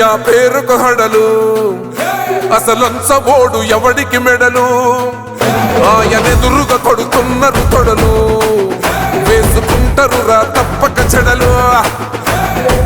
భయమెరుగని పేరుకు హడలు. అసలంచబోడు ఎవడికి మెడలు? ఆయనెదురుగా కొడుతున్నారు తొడలు. వేసుకుంటారు రా తప్పక చెడలు.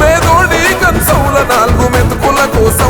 పేదోడి కంచౌల నాలుగు మెతుకుల కోసం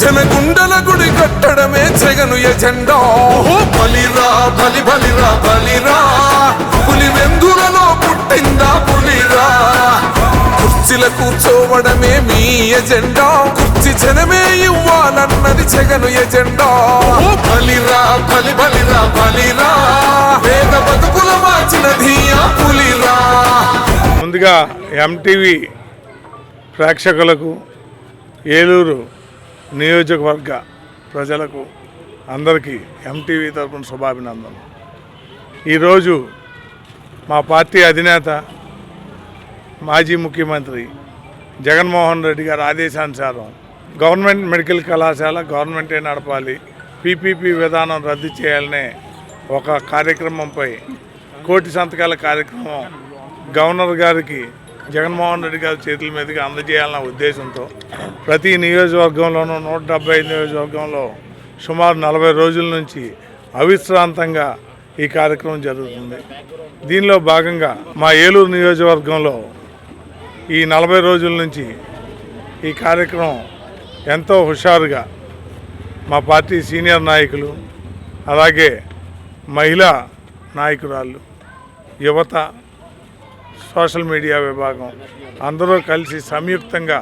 జనగుండల గుడి కట్టడమే జగను ఎజెండా. బలిరా బలి బలిరా బలిరా. పులి వెందులలో పుట్టిందా పులిరా? కుర్చీల కూర్చోవడమే మీ ఎజెండా. కుర్చీ జనమే ఇవ్వాలన్నది జగను ఎజెండా. బలిరా బలి బలిరా బలిరా. వేద బతుకుల మార్చినది ఆ పులిరా. ముందుగా ఎంటీవీ ప్రేక్షకులకు ఏలూరు నియోజకవర్గ ప్రజలకు అందరికీ ఎంటీవీ తరపున శుభాభినందనలు. ఈరోజు మా పార్టీ అధినేత మాజీ ముఖ్యమంత్రి జగన్మోహన్ రెడ్డి గారి ఆదేశానుసారం గవర్నమెంట్ మెడికల్ కళాశాల గవర్నమెంటే నడపాలి పీపీపీ విధానం రద్దు చేయాలనే ఒక కార్యక్రమంపై కోటి సంతకాల కార్యక్రమం గవర్నర్ గారికి జగన్మోహన్ రెడ్డి గారి చేతుల మీదుగా అందజేయాలన్న ఉద్దేశంతో ప్రతి నియోజకవర్గంలోనూ నూట డెబ్బై నియోజకవర్గంలో సుమారు నలభై రోజుల నుంచి అవిశ్రాంతంగా ఈ కార్యక్రమం జరుగుతుంది. దీనిలో భాగంగా మా ఏలూరు నియోజకవర్గంలో ఈ నలభై రోజుల నుంచి ఈ కార్యక్రమం ఎంతో హుషారుగా మా పార్టీ సీనియర్ నాయకులు అలాగే మహిళా నాయకురాళ్ళు యువత సోషల్ మీడియా విభాగం అందరూ కలిసి సంయుక్తంగా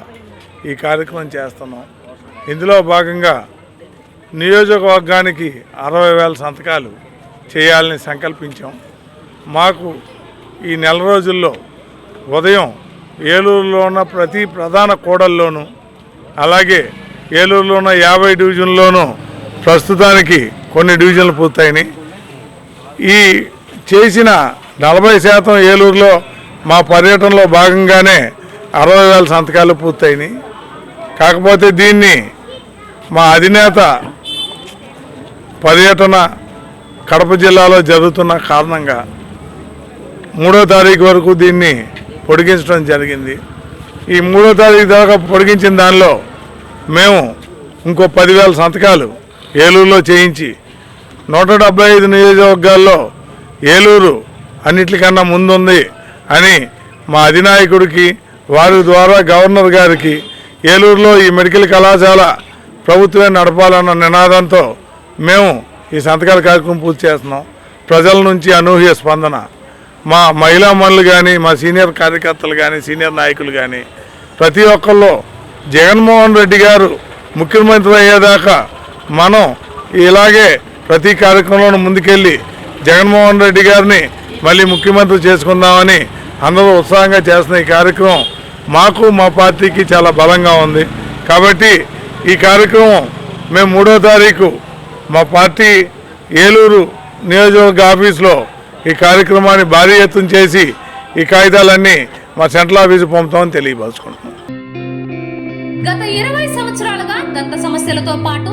ఈ కార్యక్రమం చేస్తున్నాం. ఇందులో భాగంగా నియోజకవర్గానికి అరవై వేల సంతకాలు చేయాలని సంకల్పించాం. మాకు ఈ నెల రోజుల్లో ఉదయం ఏలూరులో ఉన్న ప్రతి ప్రధాన కూడల్లోనూ అలాగే ఏలూరులో ఉన్న యాభై డివిజన్లోనూ ప్రస్తుతానికి కొన్ని డివిజన్లు పూర్తయినాయి. ఈ చేసిన నలభై శాతం ఏలూరులో మా పర్యటనలో భాగంగానే అరవై వేల సంతకాలు పూర్తయినాయి. కాకపోతే దీన్ని మా అధినేత పర్యటన కడప జిల్లాలో జరుగుతున్న కారణంగా మూడో తారీఖు వరకు దీన్ని పొడిగించడం జరిగింది. ఈ మూడో తారీఖు దాకా పొడిగించిన దానిలో మేము ఇంకో పదివేల సంతకాలు ఏలూరులో చేయించి నూట డెబ్బై ఐదు నియోజకవర్గాల్లో ఏలూరు అన్నిటికన్నా ముందుంది అని మా అధినాయకుడికి వారి ద్వారా గవర్నర్ గారికి ఏలూరులో ఈ మెడికల్ కళాశాల ప్రభుత్వమే నడపాలన్న నినాదంతో మేము ఈ సంతకాల కార్యక్రమం పూర్తి చేస్తున్నాం. ప్రజల నుంచి అనూహ్య స్పందన. మా మహిళా మనులు కానీ మా సీనియర్ కార్యకర్తలు కానీ సీనియర్ నాయకులు కానీ ప్రతి ఒక్కళ్ళు జగన్మోహన్ రెడ్డి గారు ముఖ్యమంత్రి అయ్యేదాకా మనం ఇలాగే ప్రతి కార్యక్రమంలోనూ ముందుకెళ్ళి జగన్మోహన్ రెడ్డి గారిని మళ్ళీ ముఖ్యమంత్రి చేసుకుందామని అందరూ ఉత్సాహంగా చేస్తున్న ఈ కార్యక్రమం మాకు మా పార్టీకి చాలా బలంగా ఉంది. కాబట్టి ఈ కార్యక్రమం మేము మూడో తారీఖు మా పార్టీ ఏలూరు నియోజకవర్గ ఆఫీస్లో ఈ కార్యక్రమాన్ని భారీ ఎత్తున చేసి ఈ కాగితాలన్నీ మా సెంట్రల్ ఆఫీసు పంపుతామని తెలియపరచుకుంటున్నాం. గత ఇరవై సంవత్సరాలుగా దంత సమస్యలతో పాటు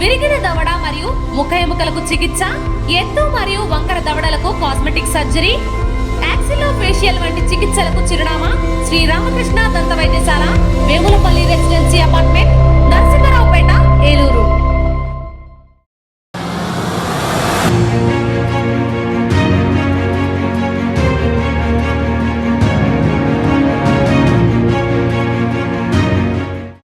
విరిగిన దవడ మరియు ముఖ ఎముకలకు చికిత్స ఎత్తు మరియు వంకర దవడలకు కాస్మెటిక్ సర్జరీ యాక్సిలో ఫేషియల్ వంటి చికిత్సలకు చిరునామా శ్రీ రామకృష్ణ దంత వైద్యశాల